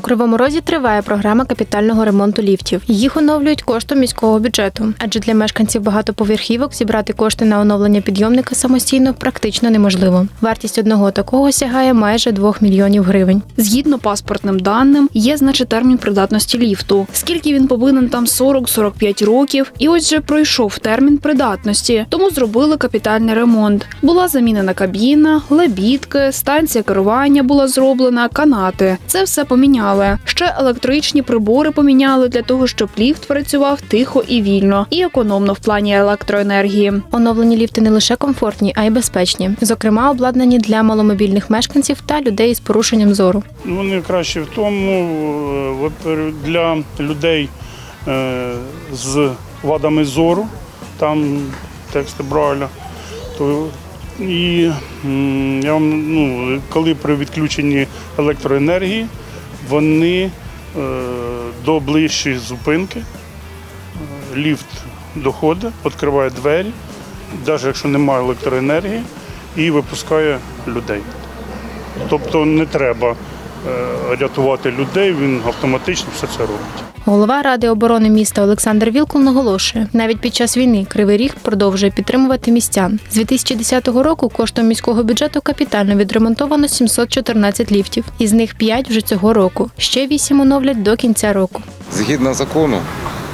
Кривому Розі триває програма капітального ремонту ліфтів. Їх оновлюють коштом міського бюджету, адже для мешканців багатоповерхівок зібрати кошти на оновлення підйомника самостійно практично неможливо. Вартість одного такого сягає майже 2 мільйонів гривень. Згідно паспортним даним, є значить термін придатності ліфту. Скільки він повинен там 40-45 років, і ось же пройшов термін придатності, тому зробили капітальний ремонт. Була замінена кабіна, лебідки, станція керування була зроблена, канати. Це все поміняли. Ще електричні прибори поміняли для того, щоб ліфт працював тихо і вільно, і економно в плані електроенергії. Оновлені ліфти не лише комфортні, а й безпечні, зокрема, обладнані для маломобільних мешканців та людей із порушенням зору. Вони краще в тому е, для людей е, з вадами зору, там тексти Брайля. То і я вам, ну, коли при відключенні електроенергії вони е, до ближчої зупинки е, ліфт доходить, відкриває двері, навіть якщо немає електроенергії, і випускає людей. Тобто не треба рятувати людей, він автоматично все це робить. Голова ради оборони міста Олександр Вілкул наголошує, навіть під час війни Кривий Ріг продовжує підтримувати містян. З 2010 року коштом міського бюджету капітально відремонтовано 714 ліфтів, із них 5 вже цього року. Ще 8 оновлять до кінця року. Згідно закону,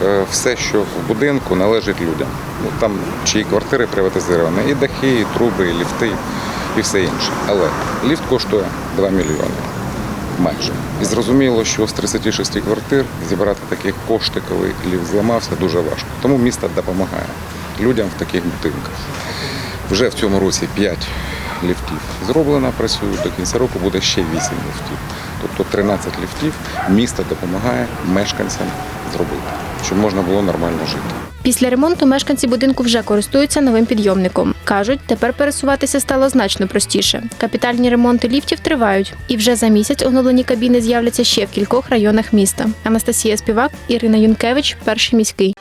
е, все, що в будинку, належить людям. Ну, Там чиї квартири приватизовані, і дахи, і труби, і ліфти, і все інше. Але ліфт коштує 2 мільйони. Майже. І зрозуміло, що з 36 квартир зібрати такі кошти, коли ліфт зламався, дуже важко. Тому місто допомагає людям в таких будинках. Вже в цьому році 5 ліфтів зроблено, працюють. До кінця року буде ще 8 ліфтів. Тобто 13 ліфтів місто допомагає мешканцям зробити, щоб можна було нормально жити. Після ремонту мешканці будинку вже користуються новим підйомником. кажуть, тепер пересуватися стало значно простіше. Капітальні ремонти ліфтів тривають, і вже за місяць оновлені кабіни з'являться ще в кількох районах міста. Анастасія Співак, Ірина Юнкевич, перший міський.